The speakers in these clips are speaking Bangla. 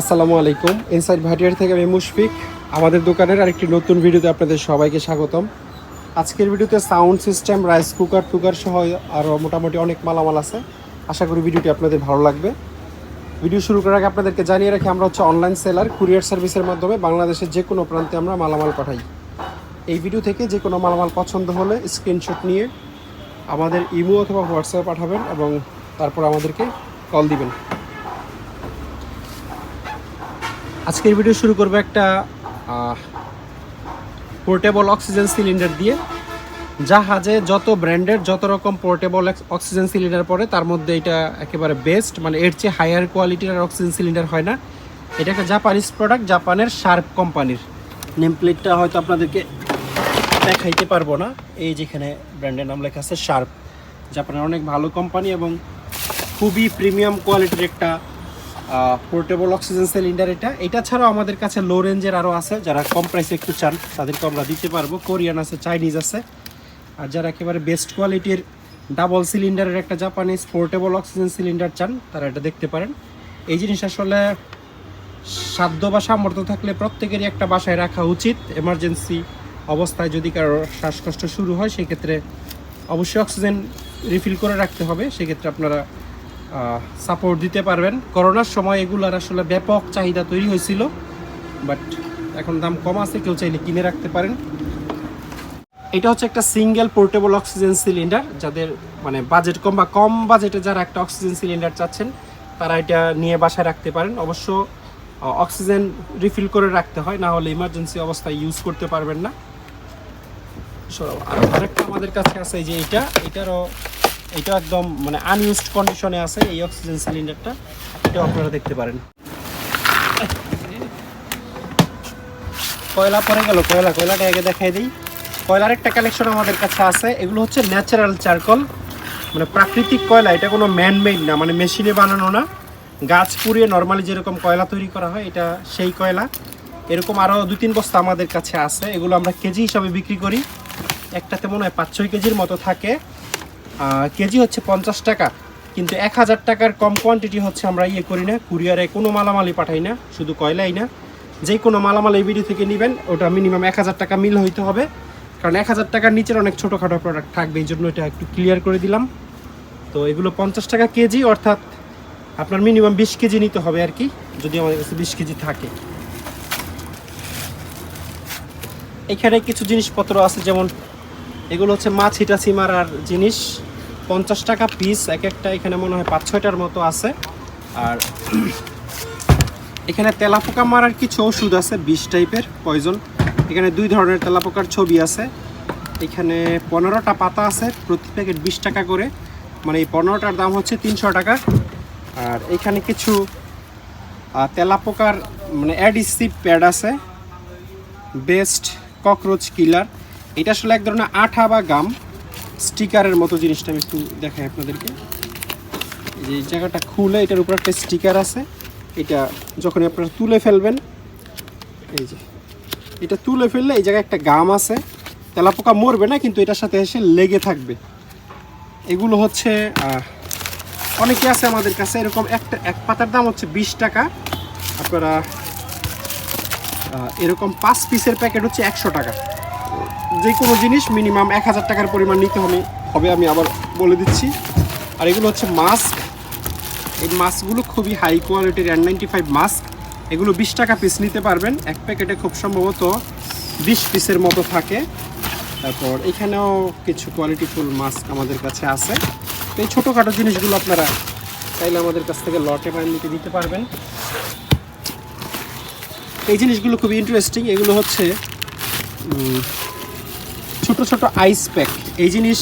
আসসালামু আলাইকুম। ইনসাইড ভাটিয়ার থেকে আমি মুশফিক। আমাদের দোকানের আরেকটি নতুন ভিডিওতে আপনাদের সবাইকে স্বাগতম। আজকের ভিডিওতে সাউন্ড সিস্টেম, রাইস কুকার, টুকার সহ আরও মোটামুটি অনেক মালামাল আছে। আশা করি ভিডিওটি আপনাদের ভালো লাগবে। ভিডিও শুরু করার আগে আপনাদেরকে জানিয়ে রাখি, আমরা হচ্ছে অনলাইন সেলার কুরিয়ার সার্ভিসের মাধ্যমে বাংলাদেশের যে কোনো প্রান্তে আমরা মালামাল পাঠাই। এই ভিডিও থেকে যে কোনো মালামাল পছন্দ হলে স্ক্রিনশট নিয়ে আমাদের ইমো অথবা হোয়াটসঅ্যাপে পাঠাবেন এবং তারপর আমাদেরকে কল দিবেন। আজকের ভিডিও শুরু করব একটা পোর্টেবল অক্সিজেন সিলিন্ডার দিয়ে। জাহাজে যত ব্র্যান্ডের যত রকম পোর্টেবল অক্সিজেন সিলিন্ডার পড়ে, তার মধ্যে এটা একেবারে বেস্ট মানে এর চেয়ে হায়ার কোয়ালিটির আর অক্সিজেন সিলিন্ডার হয় না। এটা একটা জাপানিজ প্রোডাক্ট জাপানের শার্প কোম্পানির নেম প্লেটটা হয়তো আপনাদেরকে দেখাইতে পারব না। এই যেখানে ব্র্যান্ডের নাম লেখা আছে শার্প জাপানের অনেক ভালো কোম্পানি এবং খুবই প্রিমিয়াম কোয়ালিটির একটা পোর্টেবল অক্সিজেন সিলিন্ডার এটা। এটা ছাড়াও আমাদের কাছে লো রেঞ্জের আরও আছে। যারা কম প্রাইসে একটু চান, তাদেরকে আমরা দিতে পারব। কোরিয়ান আছে চাইনিজ আছে। আর যারা একেবারে বেস্ট কোয়ালিটির ডাবল সিলিন্ডারের একটা জাপানিজ পোর্টেবল অক্সিজেন সিলিন্ডার চান, তারা এটা দেখতে পারেন। এই জিনিস আসলে সাধ্য বা সামর্থ্য থাকলে প্রত্যেকেরই একটা বাসায় রাখা উচিত। এমার্জেন্সি অবস্থায় যদি কারও শ্বাসকষ্ট শুরু হয়, সেক্ষেত্রে অবশ্যই অক্সিজেন রিফিল করে রাখতে হবে। সেক্ষেত্রে আপনারা সাপোর্ট দিতে পারবেন। করোনার সময় এগুলার আসলে ব্যাপক চাহিদা তৈরি হয়েছিল বাট এখন দাম কম আছে, কেউ চাইলে কিনে রাখতে পারেন। এটা হচ্ছে একটা সিঙ্গেল পোর্টেবল অক্সিজেন সিলিন্ডার যাদের মানে বাজেট কম বা কম বাজেটে যারা একটা অক্সিজেন সিলিন্ডার চাচ্ছেন, তারা এটা নিয়ে বাসায় রাখতে পারেন। অবশ্য অক্সিজেন রিফিল করে রাখতে হয়, না হলে ইমার্জেন্সি অবস্থায় ইউজ করতে পারবেন না। আর আরেকটা আমাদের কাছে আছে যে এটা এটারও এটা একদম মানে আনইউজড কন্ডিশনে আছে এই অক্সিজেন সিলিন্ডারটা এটা আপনারা দেখতে পারেন। কয়লা পরে গেল, কয়লা, কয়লাটা আগে দেখাই দিই। কয়লার একটা কালেকশন আমাদের কাছে আছে, এগুলো হচ্ছে ন্যাচারাল চারকল মানে প্রাকৃতিক কয়লা, এটা কোনো ম্যানমেড না মানে মেশিনে বানানো না। গাছ পুড়িয়ে নর্মালি যেরকম কয়লা তৈরি করা হয়, এটা সেই কয়লা। এরকম আরও দু তিন বস্তা আমাদের কাছে আছে, এগুলো আমরা কেজি হিসাবে বিক্রি করি। একটাতে মনে হয় পাঁচ ছয় কেজির মতো থাকে। কেজি হচ্ছে পঞ্চাশ টাকা। কিন্তু এক হাজার টাকার কম কোয়ান্টিটি হচ্ছে আমরা ইয়ে করি না কুরিয়ারে কোনো মালামালি পাঠাই না, শুধু কয়লাই না। যে কোনো মালামাল এই ভিডিও থেকে নেবেন, ওটা মিনিমাম এক হাজার টাকা মিল হইতে হবে। কারণ এক হাজার টাকার নিচের অনেক ছোটোখাটো প্রোডাক্ট থাকবে, এই জন্য এটা একটু ক্লিয়ার করে দিলাম। তো এগুলো পঞ্চাশ টাকা কেজি, অর্থাৎ আপনার মিনিমাম বিশ কেজি নিতে হবে আর কি, যদি আমাদের কাছে বিশ কেজি থাকে। এখানে কিছু জিনিসপত্র আছে, যেমন এগুলো হচ্ছে মাছ, হিটাচি মারার জিনিস। পঞ্চাশ টাকা পিস এক একটা এখানে মনে হয় পাঁচ, ছয়টার মতো আছে। আর এখানে তেলাপোকা মারার কিছু ওষুধ আছে, বিষ টাইপের পয়জন এখানে দুই ধরনের তেলাপোকার ছবি আছে। এখানে পনেরোটা পাতা আছে, প্রতি প্যাকেট বিশ টাকা করে। মানে এই পনেরোটার দাম হচ্ছে তিনশো টাকা। আর এখানে কিছু তেলাপোকার মানে অ্যাডিসিভ প্যাড আছে। বেস্ট ককরোচ কিলার এটা আসলে এক ধরনের আঠা বা গাম স্টিকারের মতো জিনিসটা আমি একটু দেখাই আপনাদেরকে। যে জায়গাটা খুলে এটার উপর একটা স্টিকার আছে। এটা যখন আপনারা তুলে ফেলবেন, এই যে, এটা তুলে ফেললে এই জায়গায় একটা গাম আছে। তেলাপোকা মরবে না, কিন্তু এটার সাথে এসে লেগে থাকবে। এগুলো হচ্ছে অনেকে আছে আমাদের কাছে, এরকম একটা, এক পাতার দাম হচ্ছে বিশ টাকা। আপনারা এরকম পাঁচ পিসের প্যাকেট হচ্ছে একশো টাকা। যে কোনো জিনিস মিনিমাম এক হাজার টাকার পরিমাণ নিতে হবে। হবে আমি আবার বলে দিচ্ছি। আর এগুলো হচ্ছে মাস্ক। এই মাস্কগুলো খুবই হাই কোয়ালিটির এন নাইনটি ফাইভ মাস্ক। এগুলো বিশ টাকা পিস নিতে পারবেন। এক প্যাকেটে খুব সম্ভবত বিশ পিসের মতো থাকে। তারপর এখানেও কিছু কোয়ালিটিফুল মাস্ক আমাদের কাছে আছে। তো এই ছোটোখাটো জিনিসগুলো আপনারা চাইলে আমাদের কাছ থেকে লটে বা নিতে দিতে পারবেন। এই জিনিসগুলো খুবই ইন্টারেস্টিং এগুলো হচ্ছে ছোট ছোট আইস প্যাক এই জিনিস,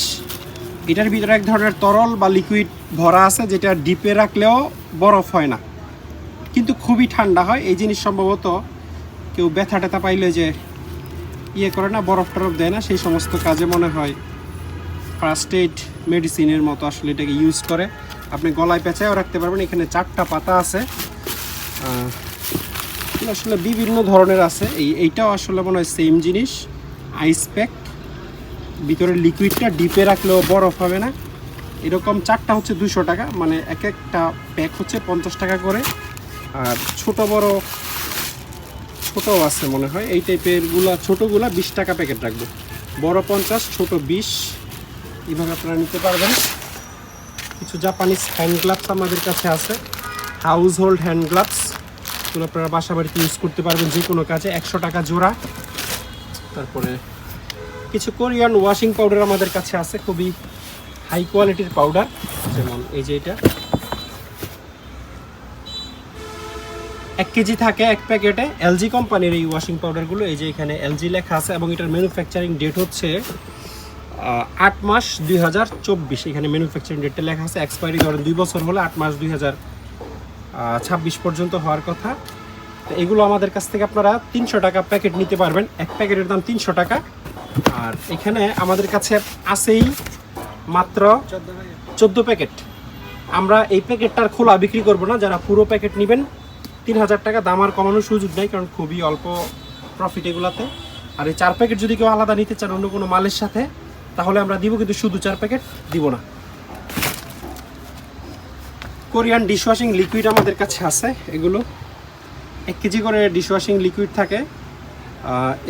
এটার ভিতরে এক ধরনের তরল বা লিকুইড ভরা আছে, যেটা ডিপে রাখলেও বরফ হয় না। কিন্তু খুবই ঠান্ডা হয়। এই জিনিস সম্ভবত কেউ ব্যথা ট্যাথা পাইলে যে ইয়ে করে না, বরফ টরফ দেয় না, সেই সমস্ত কাজে মনে হয় ফার্স্ট এইড মেডিসিনের মতো আসলে এটাকে ইউজ করে। আপনি গলায় পেঁচায়ও রাখতে পারবেন। এখানে চারটা পাতা আছে। আসলে বিভিন্ন ধরনের আছে। এই, এইটাও আসলে মনে হয় সেম জিনিস। আইস প্যাক ভিতরে লিকুইডটা ডিপে রাখলেও বরফ হবে না। এরকম চারটা হচ্ছে দুশো টাকা মানে এক একটা প্যাক হচ্ছে পঞ্চাশ টাকা করে। আর ছোট বড়, ছোটও আছে মনে হয়, এই টাইপেরগুলা, ছোটোগুলা বিশ টাকা প্যাকেট রাখব। বড় পঞ্চাশ, ছোট বিশ এইভাবে আপনারা নিতে পারবেন। কিছু জাপানিজ হ্যান্ড গ্লাভস আমাদের কাছে আছে। হাউস হোল্ড হ্যান্ড গ্লাভস এগুলো আপনারা বাসা বাড়িতে ইউজ করতে পারবেন যে কোনো কাজে, একশো টাকা জোড়া। তারপরে কিছু কোরিয়ান ওয়াশিং পাউডার আমাদের কাছে আছে, খুবই হাই কোয়ালিটির পাউডার। যেমন এই যে এটা। এক কেজি থাকে এক প্যাকেটে। এলজি কোম্পানির এই ওয়াশিং পাউডারগুলো এই যে এখানে এলজি লেখা আছে এবং এটার ম্যানুফ্যাকচারিং ডেট হচ্ছে আট মাস দুই হাজার চব্বিশ। এখানে ম্যানুফ্যাকচারিং ডেটটা লেখা আছে এক্সপায়ারি ধরেন দুই বছর হলে আট মাস দুই হাজার ছাব্বিশ পর্যন্ত হওয়ার কথা। এগুলো আমাদের কাছ থেকে আপনারা তিনশো টাকা প্যাকেট নিতে পারবেন। এক প্যাকেটের দাম তিনশো টাকা। আর এখানে আমাদের কাছে আছেই মাত্র চোদ্দ প্যাকেট। আমরা এই প্যাকেটটার খোলা বিক্রি করব না, যারা পুরো প্যাকেট নেবেন, তিন হাজার টাকা দাম আর কমানোর সুযোগ নেই, কারণ খুবই অল্প প্রফিট এগুলাতে। আর এই চার প্যাকেট যদি কেউ আলাদা নিতে চান অন্য কোনো মালের সাথে, তাহলে আমরা দিব কিন্তু শুধু চার প্যাকেট, দিব না। কোরিয়ান ডিশওয়াশিং লিকুইড আমাদের কাছে আছে, এগুলো। এক কেজি করে ডিশওয়াশিং লিকুইড থাকে।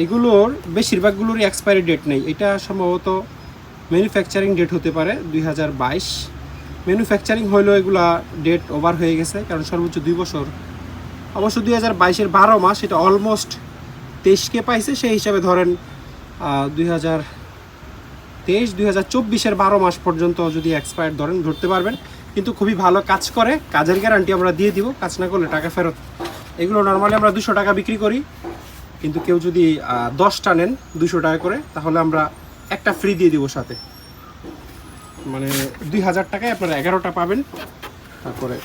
এগুলোর বেশিরভাগগুলোরই এক্সপায়ারি ডেট নেই। এটা সম্ভবত ম্যানুফ্যাকচারিং ডেট হতে পারে দুই হাজার বাইশ। ম্যানুফ্যাকচারিং হইলেও এগুলা ডেট ওভার হয়ে গেছে, কারণ সর্বোচ্চ দুই বছর। অবশ্য দুই হাজার বাইশের বারো মাস, এটা অলমোস্ট তেইশকে পাইছে। সেই হিসাবে ধরেন দুই হাজার তেইশ, দুই হাজার চব্বিশের বারো মাস পর্যন্ত যদি এক্সপায়ার ধরেন ধরতে পারবেন। কিন্তু খুবই ভালো কাজ করে। কাজের গ্যারান্টি আমরা দিয়ে দিব, কাজ না করলে টাকা ফেরত। এগুলো নর্মালি আমরা দুশো টাকা বিক্রি করি। কিন্তু কেউ যদি দশটা নেন দুশো টাকা করে, তাহলে আমরা একটা ফ্রি দিয়ে দিব সাথে। মানে দুই হাজার টাকায় আপনারা এগারোটা পাবেন। তারপরে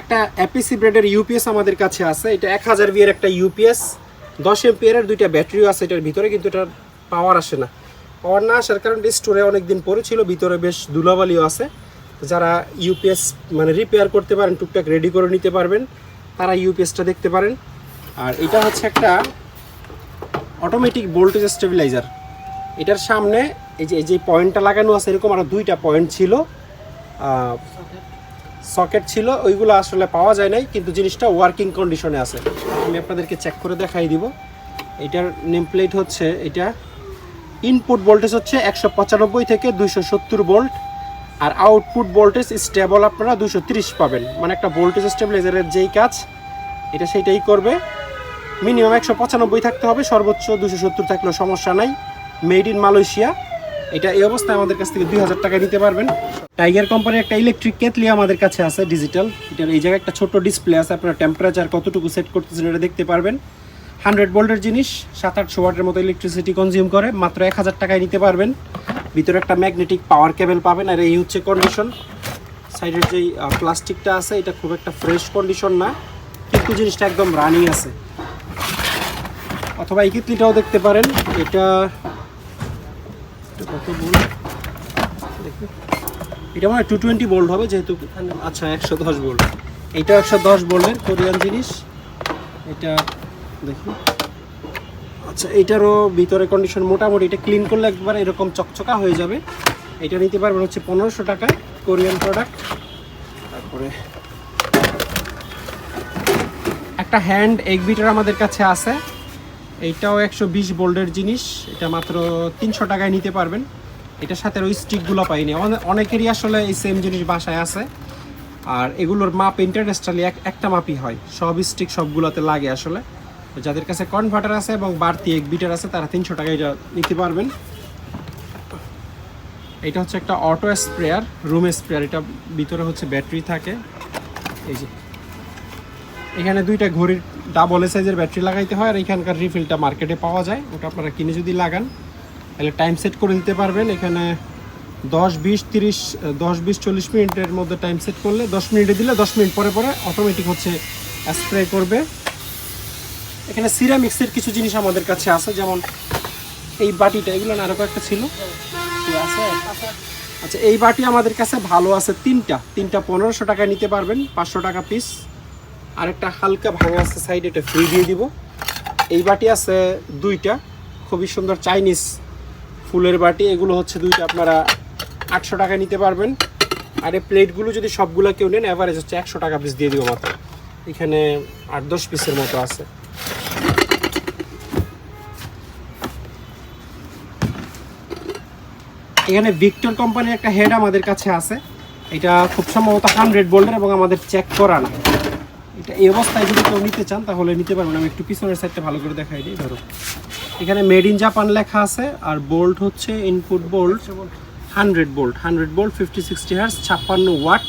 একটা অ্যাপিসি ব্র্যান্ডের ইউপিএস আমাদের কাছে আছে। এটা এক হাজার বিয়ের একটা ইউপিএস দশ এমপিয়ারের দুইটা ব্যাটারিও আছে এটার ভিতরে, কিন্তু এটার পাওয়ার আসে না। পাওয়ার না আসার কারণে স্টোরে অনেক দিন পরে ছিল, ভিতরে বেশ ধুলাবালিও আছে। যারা ইউপিএস মানে রিপেয়ার করতে পারেন, টুকটাক রেডি করে নিতে পারবেন, তারা ইউপিএসটা দেখতে পারেন। আর এটা হচ্ছে একটা অটোমেটিক ভোল্টেজ স্টেবিলাইজার এটার সামনে এই যে এই যে পয়েন্টটা লাগানো আছে, এরকম আরও দুইটা পয়েন্ট ছিল। সকেট ছিল, ওইগুলো আসলে পাওয়া যায় নাই, কিন্তু জিনিসটা ওয়ার্কিং কন্ডিশনে আছে। আমি আপনাদেরকে চেক করে দেখাই দিব। এটার নেম প্লেট হচ্ছে, এটা ইনপুট ভোল্টেজ হচ্ছে একশো পঁচানব্বই থেকে দুইশো সত্তর ভোল্ট আর আউটপুট ভোল্টেজ স্টেবল আপনারা দুশো পাবেন। মানে একটা ভোল্টেজ স্টেবিলাইজারের যেই কাজ, এটা সেইটাই করবে। মিনিমাম একশো পঁচানব্বই থাকতে হবে, সর্বোচ্চ দুশো সত্তর থাকলেও সমস্যা নাই। মেড ইন মালয়েশিয়া এটা এই অবস্থায় আমাদের কাছ থেকে দুই হাজার টাকা নিতে পারবেন। টাইগার কোম্পানির একটা ইলেকট্রিক কেতলি আমাদের কাছে আছে ডিজিটাল এটার এই জায়গায় একটা ছোট ডিসপ্লে আছে, আপনার টেম্পারেচার কতটুকু সেট করতেছেন এটা দেখতে পারবেন। হান্ড্রেড ভোল্টের জিনিস, সাত আটশো ওয়াটের মতো ইলেকট্রিসিটি কনজিউম করে, মাত্র এক হাজার টাকায় নিতে পারবেন। ভিতরে একটা ম্যাগনেটিক পাওয়ার কেবল পাবেন, আর এই হচ্ছে কন্ডিশন সাইডের যেই প্লাস্টিকটা আছে, এটা খুব একটা ফ্রেশ কন্ডিশন না, কিন্তু জিনিসটা একদম রানিং আছে। অথবা এই কেতলিটাও দেখতে পারেন। এটা এটা কত ভোল্ট দেখি। এটা মানে টু টোয়েন্টি ভোল্ট হবে, যেহেতু আচ্ছা একশো দশ ভোল্ট এইটা একশো দশ ভোল্টের কোরিয়ান জিনিস। এটা দেখি। আচ্ছা এটারও ভিতরে কন্ডিশন মোটামুটি, এটা ক্লিন করলে একবার এরকম চকচকা হয়ে যাবে। এটা নিতে পারবেন হচ্ছে পনেরোশো টাকায় কোরিয়ান প্রোডাক্ট তারপরে একটা হ্যান্ড এগ বিটার আমাদের কাছে আছে। এইটাও একশো বিশ বোল্ডের জিনিস। এটা মাত্র তিনশো টাকায় নিতে পারবেন। এটার সাথে ওই স্টিকগুলো পাইনি। অনেকেরই আসলে এই সেম জিনিস বাসায় আছে। আর এগুলোর মাপ ইন্টারন্যাশনালি এক একটা মাপই হয়। সব স্টিক সবগুলোতে লাগে আসলে। যাদের কাছে কনভার্টার আছে এবং বাড়তি এক বিটার আছে, তারা তিনশো টাকায় এটা নিতে পারবেন। এটা হচ্ছে একটা অটো স্প্রেয়ার রুম স্প্রেয়ার এটা ভিতরে হচ্ছে ব্যাটারি থাকে। এই যে এখানে দুইটা ঘড়ির ডাবল সাইজের ব্যাটারি লাগাইতে হয় আর এখানকার রিফিলটা মার্কেটে পাওয়া যায়। ওটা আপনারা কিনে যদি লাগান, তাহলে টাইম সেট করে দিতে পারবেন। এখানে দশ, বিশ, তিরিশ, দশ, বিশ, চল্লিশ মিনিটের মধ্যে টাইম সেট করলে, দশ মিনিটে দিলে দশ মিনিট পরে পরে অটোমেটিক হচ্ছে স্প্রে করবে। এখানে সিরামিক্সের কিছু জিনিস আমাদের কাছে আছে, যেমন এই বাটিটা, এগুলো আরও কয়েকটা ছিল। আছে? আচ্ছা এই বাটি আমাদের কাছে ভালো আছে তিনটা। তিনটা পনেরোশো টাকায় নিতে পারবেন, পাঁচশো টাকা পিস আরেকটা হালকা ভাঙা আছে সাইডে এটা ফ্রি দিয়ে দিব। এই বাটি আছে দুইটা, খুবই সুন্দর চাইনিজ ফুলের বাটি। এগুলো হচ্ছে দুইটা, আপনারা আটশো টাকা নিতে পারবেন। আর এই প্লেটগুলো যদি সবগুলো কেউ নেন অ্যাভারেজ হচ্ছে একশো টাকা পিস দিয়ে দিব মাত্র। এখানে আট দশ পিসের মতো আছে। এখানে ভিক্টর কোম্পানির একটা হেড আমাদের কাছে আছে। এটা খুব সম্ভবত হান্ড্রেড বোল্ডের এবং আমাদের চেক করা না। এটা এই অবস্থায় যদি কেউ নিতে চান, তাহলে নিতে পারবেন। আমি একটু পিছনের সাইডটা ভালো করে দেখাই দিই, ধরো। এখানে মেড ইন জাপান লেখা আছে, আর বোল্ট হচ্ছে input volt hundred volt hundred volt fifty sixty hertz ছাপ্পান্ন ওয়াট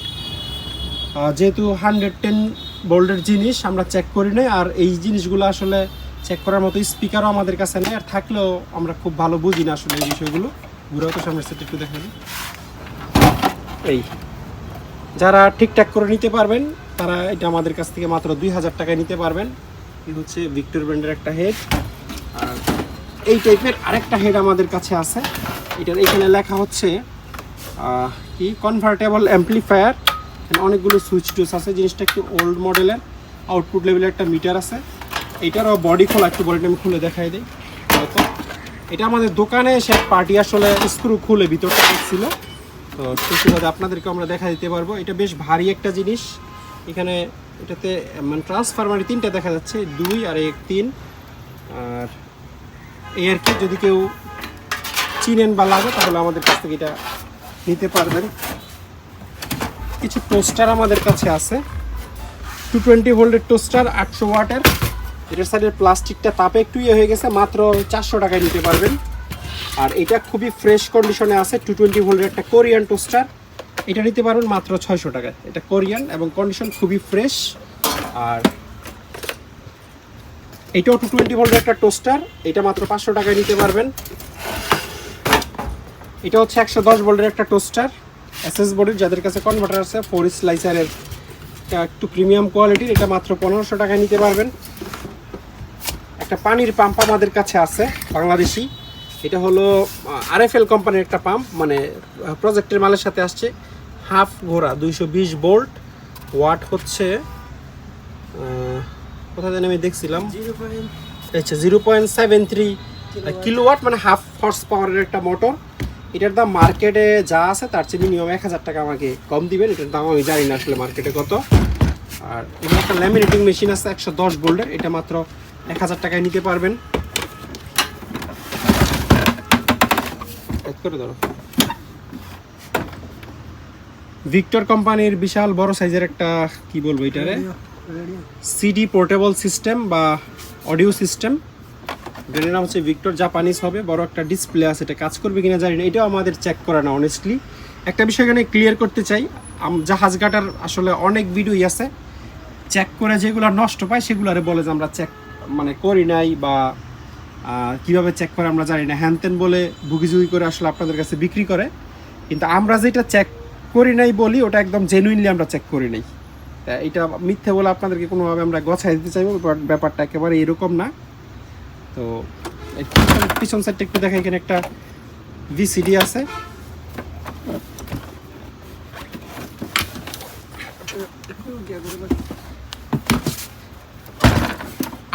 যেহেতু হান্ড্রেড টেন বোল্টের জিনিস, আমরা চেক করি নাই, আর এই জিনিসগুলো আসলে চেক করার মতো স্পিকারও আমাদের কাছে নেই, আর থাকলেও আমরা খুব ভালো বুঝি না আসলে এই বিষয়গুলো। ঘুরেও তো সামনের সেট একটু দেখাই। এই, যারা ঠিকঠাক করে নিতে পারবেন তারা এটা আমাদের কাছ থেকে মাত্র দুই হাজার টাকায় নিতে পারবেন। এই হচ্ছে ভিক্টর ব্র্যান্ডের একটা হেড আর এই টাইপের আরেকটা হেড আমাদের কাছে আছে। এটার এখানে লেখা হচ্ছে কি? কনভার্টেবল অ্যাম্পলিফায়ার এখানে অনেকগুলো সুইচ টুইচ আছে। জিনিসটা একটু ওল্ড মডেলের আউটপুট লেভেলের একটা মিটার আছে। এটারও বডি খোলা, একটু বডিটা আমি খুলে দেখাই দিই। হয়তো এটা আমাদের দোকানে সে পার্টি আসলে স্ক্রু খুলে ভিতরটা দেখছিল তো সুবাদে আপনাদেরকে আমরা দেখা দিতে পারব। এটা বেশ ভারী একটা জিনিস। এখানে এটাতে মানে ট্রান্সফরমারি তিনটা দেখা যাচ্ছে, দুই আর এক তিন। আর এই আর কি, যদি কেউ চিনেন বা লাগে, তাহলে আমাদের কাছ থেকে এটা নিতে পারবেন। কিছু টোস্টার আমাদের কাছে আছে। টু টোয়েন্টি ভোল্টের টোস্টার আটশো ওয়াটের। এটার সাইডের প্লাস্টিকটা তাপে একটু ইয়ে হয়ে গেছে, মাত্র চারশো টাকায় নিতে পারবেন। আর এটা খুবই ফ্রেশ কন্ডিশনে আছে টু টোয়েন্টি ভোল্টের একটা কোরিয়ান টোস্টার এটা নিতে পারবেন মাত্র ছয়শো টাকায় এটা কোরিয়ান এবং কন্ডিশন খুবই ফ্রেশ আর এটাও টু টোয়েন্টি ভোল্টের একটা টোস্টার এটা মাত্র পাঁচশো টাকায় নিতে পারবেন। এটা হচ্ছে একশো দশ ভোল্টের একটা টোস্টার এসএস বোর্ডের যাদের কাছে কনভার্টার আছে ফোর স্লাইসারের একটু প্রিমিয়াম কোয়ালিটির এটা মাত্র পনেরোশো টাকায় নিতে পারবেন। একটা পানির পাম্প আমাদের কাছে আছে, বাংলাদেশি। এটা হলো আরএফএল কোম্পানির একটা পাম্প মানে প্রজেক্টের মালের সাথে আসছে। হাফ ঘোড়া, দুইশো বিশ বোল্ট। ওয়াট হচ্ছে কোথায় জানি আমি দেখছিলাম। আচ্ছা zero point seven three kilowatt মানে হাফ হর্স পাওয়ারের একটা মোটর এটার দাম মার্কেটে যা আছে, তার চেয়ে মিনিমাম এক হাজার টাকা আমাকে কম দিবেন। এটার দাম আমি জানি না আসলে মার্কেটে কত। আর এখানে একটা ল্যামিনেটিং মেশিন আছে, একশো দশ বোল্টের। এটা মাত্র এক হাজার টাকায় নিতে পারবেন। করে ধরো। ভিক্টর কোম্পানির বিশাল বড় সাইজের একটা কি বলব এটারে? সিডি পোর্টেবল সিস্টেম বা অডিও সিস্টেম ব্র্যান্ডের নাম হচ্ছে ভিক্টর জাপানিজ হবে। বড় একটা ডিসপ্লে আছে এটা কাজ করবে কিনা জানি না। এটাও আমাদের চেক করা না অনেস্টলি একটা বিষয় এখানে ক্লিয়ার করতে চাই। জাহাজ ঘাটার আসলে অনেক ভিডিওই আছে। চেক করে যেগুলো নষ্ট পায় সেগুলারে বলে যে আমরা চেক মানে করি নাই বা কীভাবে চেক করে আমরা জানি না। হ্যান ত্যান বলে ভুগিঝুগি করে আসলে আপনাদের কাছে বিক্রি করে। কিন্তু আমরা যেটা চেক করি নাই বলি, ওটা একদম জেনুইনলি আমরা চেক করি নাই। এটা মিথ্যে বলে আপনাদেরকে কোনোভাবে আমরা গছাই দিতে চাইব ব্যাপারটা একেবারে এরকম না। তো পিছন- সাইডটা একটু দেখা এখানে একটা ভিসিডি আছে?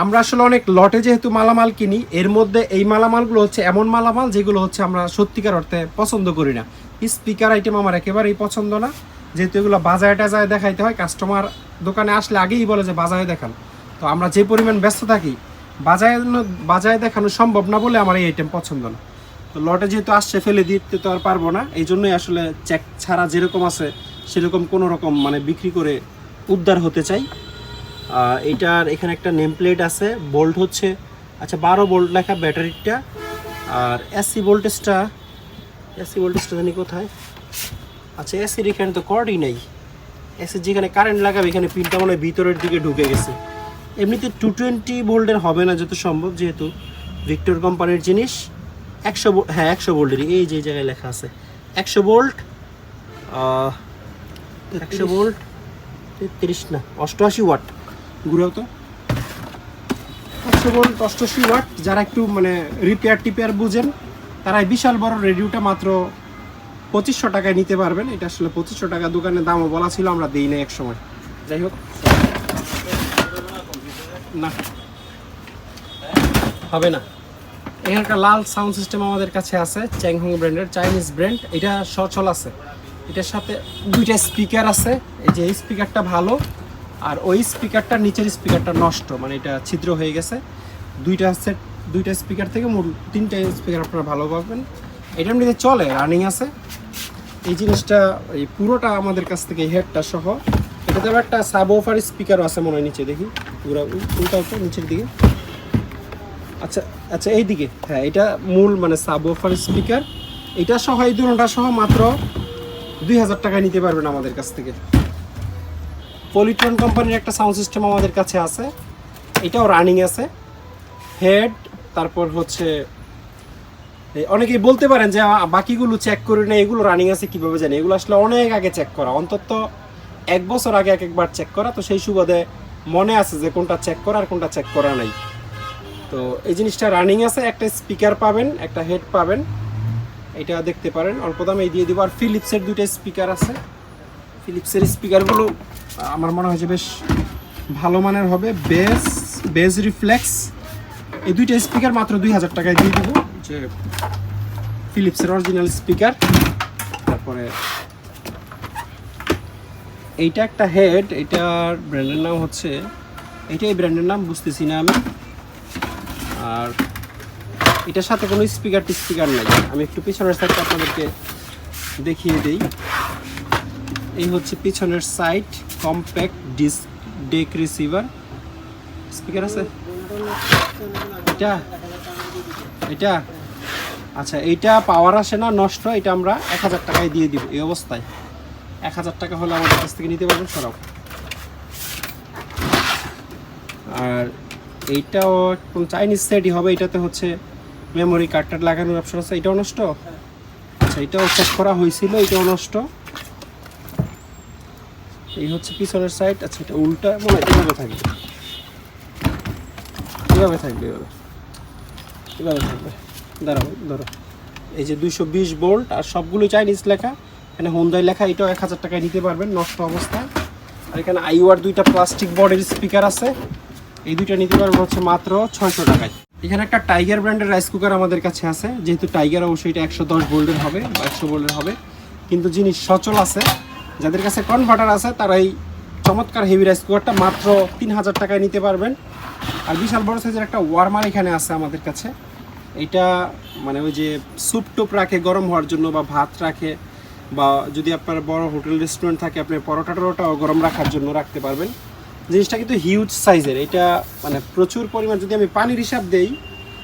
আমরা আসলে অনেক লটে যেহেতু মালামাল কিনি, এর মধ্যে এই মালামালগুলো হচ্ছে এমন মালামাল যেগুলো হচ্ছে আমরা সত্যিকার অর্থে পছন্দ করি না। স্পিকার আইটেম আমার একেবারেই পছন্দ না, যেহেতু এগুলো বাজারে টাজারে দেখাইতে হয় কাস্টমার দোকানে আসলে আগেই বলে যে বাজারে দেখান। তো আমরা যে পরিমাণ ব্যস্ত থাকি, বাজারে বাজারে দেখানো সম্ভব না বলে আমার এই আইটেম পছন্দ না। তো লটে যেহেতু আসছে, ফেলে দিতে তো আর পারব না, এই জন্যই আসলে চেক ছাড়া যেরকম আছে, সেরকম কোনো রকম মানে বিক্রি করে উদ্ধার হতে চাই। এটার এখানে একটা নেম প্লেট আছে বোল্ট হচ্ছে আচ্ছা বারো বোল্ট লেখা ব্যাটারিটা আর এসি ভোল্টেজটা এসি ভোল্টেজটা জানি কোথায়? আচ্ছা এসির এখানে তো কর্ডই নেই। এসির যেখানে কারেন্ট লাগাবে এখানে পিনটা মনে হয় ভিতরের দিকে ঢুকে গেছে। এমনিতে টু টোয়েন্টি ভোল্টের হবে না যত সম্ভব যেহেতু ভিক্টর কোম্পানির জিনিস। একশো হ্যাঁ একশো ভোল্টেরই এই যে জায়গায় লেখা আছে। একশো ভোল্ট একশো ভোল্ট তেত্রিশ না অষ্টআশি ওয়াট ঘুরাও তো। একশো ভোল্ট ওয়াট, যারা একটু মানে রিপেয়ার টিপেয়ার বুঝেন তারা বিশাল বড় রেডিওটা মাত্র পঁচিশশো টাকায় নিতে পারবেন। এটা আসলে পঁচিশশো টাকা দোকানের দামও বলা ছিল, আমরা দিই না এক সময়। যাই হোক। না। হবে না। এখানে একটা লাল সাউন্ড সিস্টেম আমাদের কাছে আছে চ্যাংহং ব্র্যান্ডের চাইনিজ ব্র্যান্ড এটা সচল আছে। এটার সাথে দুইটা স্পিকার আছে। এই যে এই স্পিকারটা ভালো। আর ওই স্পিকারটা নিচের স্পিকারটা নষ্ট মানে এটা ছিদ্র হয়ে গেছে। দুইটা সেট দুইটা স্পিকার থেকে মূল তিনটা স্পিকার আপনারা ভালো পাবেন। এটা এমনিতে চলে রানিং আছে। এই জিনিসটা, এই পুরোটা আমাদের কাছ থেকে হেডটা সহ। এটাতে আবার একটা সাব ওফার স্পিকারও আছে মনে হয় নিচে, দেখি। পুরো উল্টা উল্টা নিচের দিকে। আচ্ছা আচ্ছা এই দিকে হ্যাঁ এটা মূল মানে সাব ওফার স্পিকার এটা সহ, এই দুটোটা সহ মাত্র দুই হাজার টাকা নিতে পারবেন আমাদের কাছ থেকে। পলিট্রন কোম্পানির একটা সাউন্ড সিস্টেম আমাদের কাছে আছে। এটাও রানিং আছে। হেড তারপর হচ্ছে অনেকেই বলতে পারেন যে বাকিগুলো চেক করি না এগুলো রানিং আছে, কীভাবে জানি? এগুলো আসলে অনেক আগে চেক করা। অন্তত এক বছর আগে এক একবার চেক করা। তো সেই সুবাদে মনে আছে যে, কোনটা চেক করা আর কোনটা চেক করা নাই। তো এই জিনিসটা রানিং আছে। একটা স্পিকার পাবেন, একটা হেড পাবেন। এটা দেখতে পারেন। অল্প দামে দিয়ে দিব। আর ফিলিপসের দুইটা স্পিকার আছে। ফিলিপসের স্পিকারগুলো আমার মনে হয় যে বেশ ভালো মানের হবে। বেস বেস রিফ্লেক্স এই দুইটা স্পিকার মাত্র দুই হাজার টাকায় দিয়ে দেবো। যে ফিলিপসের অরিজিনাল স্পিকার তারপরে এইটা একটা হেড এটার ব্র্যান্ডের নাম হচ্ছে, এইটাই ব্র্যান্ডের নাম, বুঝতেছি না আমি। আর এটার সাথে কোনো স্পিকার স্পিকার নাই। আমি একটু পিছনের সাইডটা আপনাদেরকে দেখিয়ে দিই। এই হচ্ছে পিছনের side, compact disc deck receiver. Speaker আছে? এটা? এটা? আচ্ছা এইটা পাওয়ার আসে না, নষ্ট, এটা আমরা এক হাজার টাকায় দিয়ে দিব এই অবস্থায়। এক হাজার টাকা হলে আমাদের কাছ থেকে নিতে পারবেন, সরাও। আর এইটাও একদম চাইনিজ সেটই হবে, এটাতে হচ্ছে মেমোরি কার্ডটা লাগানোর অপশন আছে, এটাও নষ্ট? আচ্ছা এটাও চেক করা হয়েছিল, এটাও নষ্ট। এই হচ্ছে পিছনের সাইড আচ্ছা এটা উল্টা, মনে এভাবে থাকবে। এভাবে থাকবে, এভাবে। এভাবে থাকবে। দাঁড়াও ধরো এই যে দুইশো বিশ বোল্ট আর সবগুলো চাইনিজ লেখা, এখানে হোন্দাই লেখা, এটাও এক হাজার টাকায় নিতে পারবেন, নষ্ট অবস্থায়। আর এখানে আইওয়ার দুইটা প্লাস্টিক বডির স্পিকার আছে। এই দুইটা নিতে পারবেন হচ্ছে মাত্র ছয়শো টাকায়। এখানে একটা টাইগার ব্র্যান্ডের রাইস কুকার আমাদের কাছে আছে, যেহেতু টাইগার অবশ্যই এটা একশো দশ বোল্ডের হবে বা একশো বোল্ডের হবে। কিন্তু জিনিস সচল আছে যাদের কাছে কনভার্টার আছে তারা এই চমৎকার হেভি রাইস কুকারটা মাত্র তিন হাজার টাকায় নিতে পারবেন। আর বিশাল বড় সাইজের একটা ওয়ার্মার এখানে আছে আমাদের কাছে। এটা মানে ওই যে স্যুপ টুপ রাখে, গরম হওয়ার জন্য বা ভাত রাখে, বা যদি আপনার বড় হোটেল রেস্টুরেন্ট থাকে, আপনি পরোটা টরোটাও গরম রাখার জন্য রাখতে পারবেন। জিনিসটা কিন্তু হিউজ সাইজের এটা মানে প্রচুর পরিমাণ যদি আমি পানির হিসাব দেই,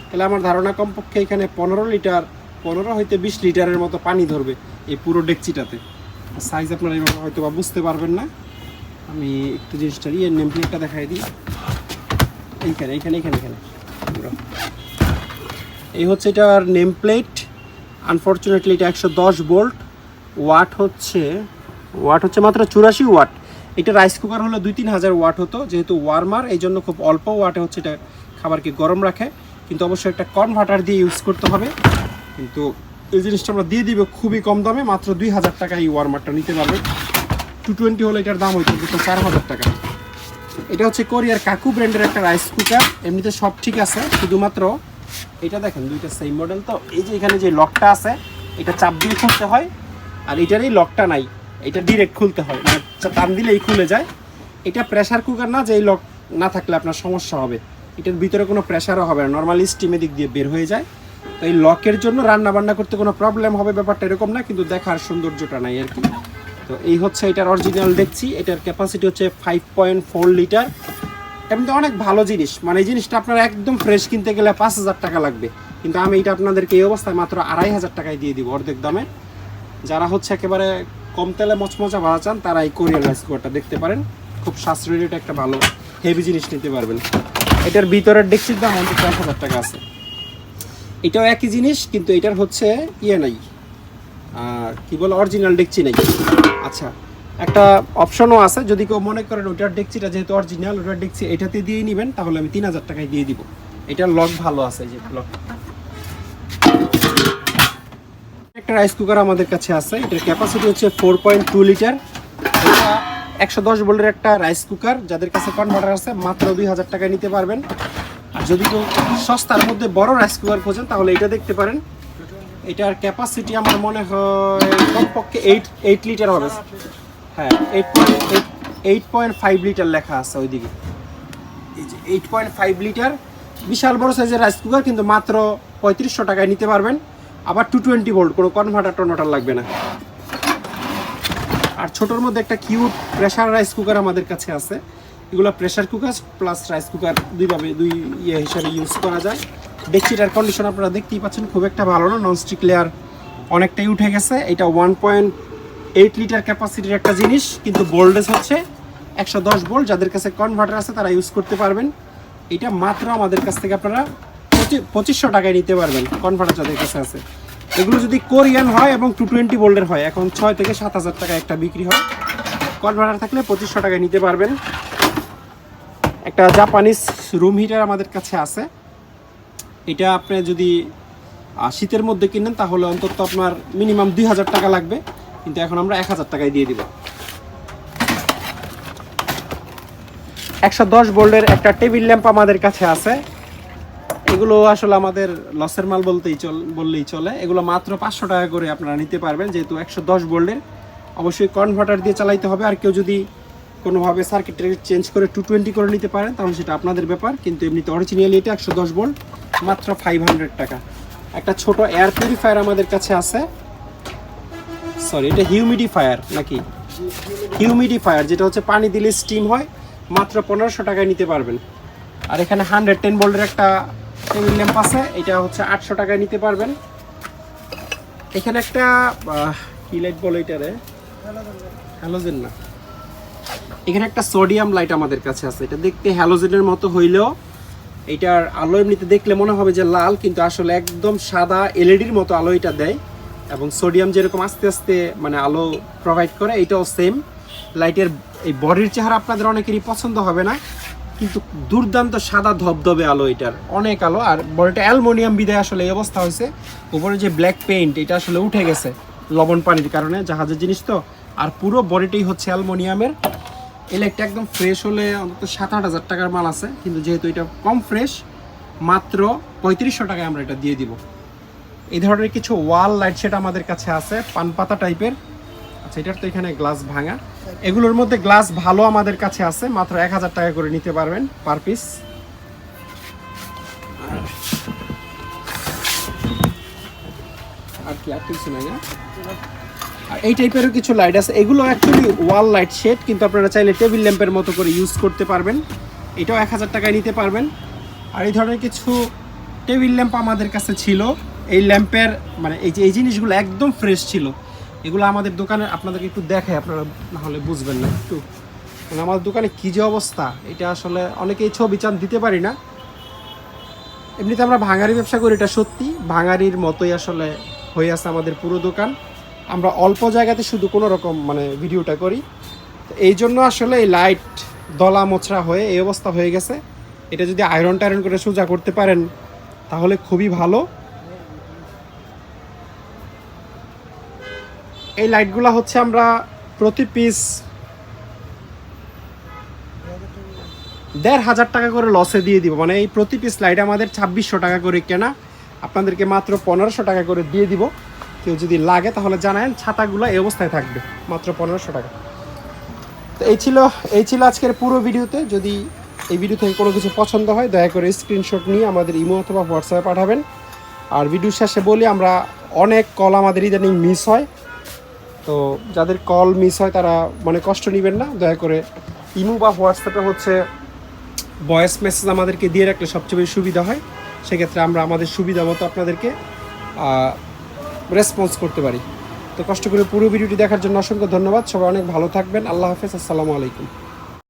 তাহলে আমার ধারণা কমপক্ষে এখানে পনেরো লিটার পনেরো হইতে বিশ লিটারের মতো পানি ধরবে এই পুরো ডেকচিটাতে। সাইজ আপনারা এইভাবে হয়তো বা বুঝতে পারবেন না। আমি একটু জিনিসটা ইয়ে নেম প্লেটটা দেখাই দিই। এইখানে এইখানে এইখানে এখানে এই হচ্ছে এটার নেম প্লেট আনফর্চুনেটলি এটা একশো দশ বোল্ট ওয়াট হচ্ছে ওয়াট হচ্ছে মাত্র চুরাশি ওয়াট এটা রাইস কুকার হলে দুই তিন হাজার ওয়াট হতো, যেহেতু ওয়ার্মার এই জন্য খুব অল্প ওয়াটে হচ্ছে এটা খাবারকে গরম রাখে। কিন্তু অবশ্যই একটা কনভার্টার দিয়ে ইউজ করতে হবে। কিন্তু এই জিনিসটা আমরা দিয়ে দিব খুবই কম দামে, মাত্র দুই হাজার টাকা এই ওয়ার্মারটা নিতে পারবেন। টু টোয়েন্টি হলে এটার দাম হইতো কিন্তু চার হাজার টাকা। এটা হচ্ছে কোরিয়ার কাকু ব্র্যান্ডের একটা রাইস কুকার এমনিতে সব ঠিক আছে, শুধুমাত্র এটা দেখেন, দুইটা সেম মডেল তো। এই যে এখানে যে লকটা আছে, এটা চাপ দিয়ে খুলতে হয়, আর এটারই লকটা নাই, এটা ডিরেক্ট খুলতে হয় মানে টান দিলেই খুলে যায়। এটা প্রেশার কুকার না, যে এই লক না থাকলে আপনার সমস্যা হবে। এটার ভিতরে কোনো প্রেশারও হবে না নর্মালি স্টিমে দিক দিয়ে বের হয়ে যায়। এই লকের জন্য রান্না বান্না করতে কোনো প্রবলেম হবে ব্যাপারটা এরকম না, কিন্তু দেখার সৌন্দর্যটা নাই আর কি। তো এই হচ্ছে এটার অরিজিনাল দেখছি, এটার ক্যাপাসিটি হচ্ছে ফাইভ পয়েন্ট ফোর লিটার এমনি অনেক ভালো জিনিস মানে এই জিনিসটা আপনার একদম ফ্রেশ কিনতে গেলে পাঁচ হাজার টাকা লাগবে। কিন্তু আমি এটা আপনাদেরকে এই অবস্থায় মাত্র আড়াই হাজার টাকায় দিয়ে দিব অর্ধেক দামে। যারা হচ্ছে একেবারে কম তেলে মচমচা ভাড়া চান, তারা এই কোরিয়ান রাইস কুকারটা দেখতে পারেন। খুব সাশ্রয়ী একটা ভালো হেভি জিনিস নিতে পারবেন। এটার ভিতরের ডেক্সির দাম অন্তত এক হাজার টাকা আছে। এটাও একই জিনিস, কিন্তু এটার হচ্ছে ইয়ে নাই। কি বলে অরিজিনাল ডেকচি নাই। আচ্ছা একটা অপশনও আছে, যদি কেউ মনে করেন ওটার ডেকচিটা যেহেতু অরিজিনাল ওটার ডেকচি এটাতে দিয়ে নেবেন, তাহলে আমি তিন হাজার টাকায় দিয়ে দিব। এটার লক ভালো আছে যে লক একটা রাইস কুকার আমাদের কাছে আছে, এটার ক্যাপাসিটি হচ্ছে ফোর পয়েন্ট টু লিটার এটা একশো দশ বোল্টের একটা রাইস কুকার যাদের কাছে কনভার্টার আছে, মাত্র দুই হাজার টাকায় নিতে পারবেন। আর যদি কেউ সস্তার মধ্যে বড় রাইস কুকার খোঁজেন, তাহলে এটা দেখতে পারেন। এটার ক্যাপাসিটি আমার মনে হয় কমপক্ষে এইট এইট লিটার হবে। হ্যাঁ eight point eight point five litre লেখা আছে ওইদিকে। এই যে এইট পয়েন্ট ফাইভ লিটার বিশাল বড় সাইজের রাইস কুকার কিন্তু মাত্র পঁয়ত্রিশশো টাকায় নিতে পারবেন। আবার টু টোয়েন্টি ভোল্ট কোনো কনভার্টার টনভার্টার লাগবে না। আর ছোটোর মধ্যে একটা কিউট প্রেশার রাইস কুকার আমাদের কাছে আছে। এগুলো pressure cooker plus rice cooker দুইভাবে, দুই ইয়ে হিসাবে ইউজ করা যায়। ডেকচিটার কন্ডিশন আপনারা দেখতেই পাচ্ছেন, খুব একটা ভালো না ননস্টিক লেয়ার অনেকটাই উঠে গেছে। এটা ওয়ান পয়েন্ট এইট লিটার ক্যাপাসিটির একটা জিনিস, কিন্তু বোল্ডেজ হচ্ছে একশো দশ বোল্ট যাদের কাছে কনভার্টার আছে, তারা ইউজ করতে পারবেন। এটা মাত্র আমাদের কাছ থেকে আপনারা পঁচি- পঁচিশশো টাকায় নিতে পারবেন কনভার্টার যাদের কাছে আছে। এগুলো যদি কোরিয়ান হয় এবং টু টোয়েন্টি বোল্ডের হয়, এখন ছয় থেকে সাত হাজার টাকা একটা বিক্রি হয়। কনভার্টার থাকলে পঁচিশশো টাকায় নিতে পারবেন। একটা জাপানিজ রুম হিটার আমাদের কাছে আছে। এটা আপনি যদি শীতের মধ্যে কিনেন, তাহলে অন্তত আপনার মিনিমাম দুই হাজার টাকা লাগবে। কিন্তু এখন আমরা এক হাজার টাকায় দিয়ে দিব। একশো দশ বোল্ডের একটা টেবিল ল্যাম্প আমাদের কাছে আছে। এগুলো আসলে আমাদের লসের মাল বলতেই চল, বললেই চলে। এগুলো মাত্র পাঁচশো টাকা করে আপনারা নিতে পারবেন, যেহেতু একশো দশ বোল্ডের অবশ্যই কনভার্টার দিয়ে চালাইতে হবে। আর কেউ যদি কোনোভাবে সার্কিট চেঞ্জ করে টু টোয়েন্টি করে নিতে পারেন, তাহলে সেটা আপনাদের ব্যাপার। কিন্তু এমনিতে অরিজিনালি এটা একশো দশ বোল্ট মাত্র ফাইভ হান্ড্রেড টাকা। একটা ছোট এয়ার পিউরিফায়ার আমাদের কাছে আছে। সরি এটা হিউমিডিফায়ার নাকি? হিউমিডিফায়ার যেটা হচ্ছে পানি দিলে স্টিম হয়, মাত্র পনেরোশো টাকায় নিতে পারবেন। আর এখানে হান্ড্রেড টেন বোল্টের একটা টেবিল ল্যাম্প আছে, এটা হচ্ছে আটশো টাকায় নিতে পারবেন। এখানে একটা কি লাইট বলো এটারে হ্যালোজেন না। এখানে একটা সোডিয়াম লাইট আমাদের কাছে আছে। এটা দেখতে হ্যালোজেনের মতো হইলেও এটার আলো এমনিতে দেখলে মনে হবে যে লাল, কিন্তু আসলে একদম সাদা এলইডির মতো আলো এটা দেয় এবং সোডিয়াম যেরকম আস্তে আস্তে মানে আলো প্রোভাইড করে, এটাও সেম লাইটের এই বডির চেহারা আপনাদের অনেকেরই পছন্দ হবে না, কিন্তু দুর্দান্ত সাদা ধবধবে আলো এটার, অনেক আলো। আর বডিটা অ্যালমোনিয়াম বিদায় আসলে এই অবস্থা হয়েছে। উপরে যে ব্ল্যাক পেইন্ট এটা আসলে উঠে গেছে লবণ পানির কারণে, জাহাজের জিনিস তো। আর পুরো বডিটাই হচ্ছে অ্যালমোনিয়ামের। এই লাইটটা একদম ফ্রেশ হলে অন্তত সাত আট হাজার টাকার মাল আছে, কিন্তু যেহেতু এটা কম ফ্রেশ মাত্র পঁয়ত্রিশশো টাকায় আমরা এটা দিয়ে দিব। এই ধরনের কিছু ওয়াল লাইট সেট আমাদের কাছে আছে, পান পাতা টাইপের আচ্ছা এটার তো এখানে গ্লাস ভাঙা। এগুলোর মধ্যে গ্লাস ভালো আমাদের কাছে আছে, মাত্র এক হাজার টাকা করে নিতে পারবেন পার পিস আর কি আর কিছু নাই না? আর এই টাইপেরও কিছু লাইট আছে। এগুলো অ্যাকচুয়ালি ওয়াল লাইট শেড কিন্তু আপনারা চাইলে টেবিল ল্যাম্পের মতো করে ইউজ করতে পারবেন। এটাও এক হাজার টাকায় নিতে পারবেন। আর এই ধরনের কিছু টেবিল ল্যাম্প আমাদের কাছে ছিল। এই ল্যাম্পের মানে এই যে, এই জিনিসগুলো একদম ফ্রেশ ছিল। এগুলো আমাদের দোকানে আপনাদেরকে একটু দেখায় আপনারা না হলে বুঝবেন না একটু। মানে আমাদের দোকানে কী যে অবস্থা, এটা আসলে অনেকেই ছবি চান, দিতে পারি না। এমনিতে আমরা ভাঙারি ব্যবসা করি, এটা সত্যি। ভাঙারির মতোই আসলে হয়ে আছে আমাদের পুরো দোকান। আমরা অল্প জায়গাতে শুধু কোনো রকম মানে ভিডিওটা করি। এই জন্য আসলে এই লাইট দলা মোচড়া হয়ে এই অবস্থা হয়ে গেছে। এটা যদি আয়রন টায়রন করে সোজা করতে পারেন, তাহলে খুবই ভালো। এই লাইটগুলো হচ্ছে আমরা প্রতি পিস দেড় হাজার টাকা করে লসে দিয়ে দিব। মানে এই প্রতি পিস লাইট আমাদের ছাব্বিশশো টাকা করে কেনা। আপনাদেরকে মাত্র পনেরোশো টাকা করে দিয়ে দিব। কেউ যদি লাগে তাহলে জানায়েন, ছাতাগুলো এই অবস্থায় থাকবে, মাত্র পনেরোশো টাকা। তো এই ছিল এই ছিল আজকের পুরো ভিডিওতে। যদি এই ভিডিও থেকে কোনো কিছু পছন্দ হয়, দয়া করে স্ক্রিনশট নিয়ে আমাদের ইমো অথবা হোয়াটসঅ্যাপে পাঠাবেন। আর ভিডিওর শেষে বলি, আমরা অনেক কল আমাদের ইদানিং মিস হয়। তো যাদের কল মিস হয়, তারা মানে কষ্ট নেবেন না। দয়া করে ইমো বা হোয়াটসঅ্যাপে হচ্ছে ভয়েস মেসেজ আমাদেরকে দিয়ে রাখলে সবচেয়ে বেশি সুবিধা হয়। সেক্ষেত্রে আমরা আমাদের সুবিধা মতো আপনাদেরকে রেসপন্স করতে পারি। তো কষ্ট করে পুরো ভিডিওটি দেখার জন্য অসংখ্য ধন্যবাদ। সবাই অনেক ভালো থাকবেন। আল্লাহ হাফেজ। আসসালামু আলাইকুম।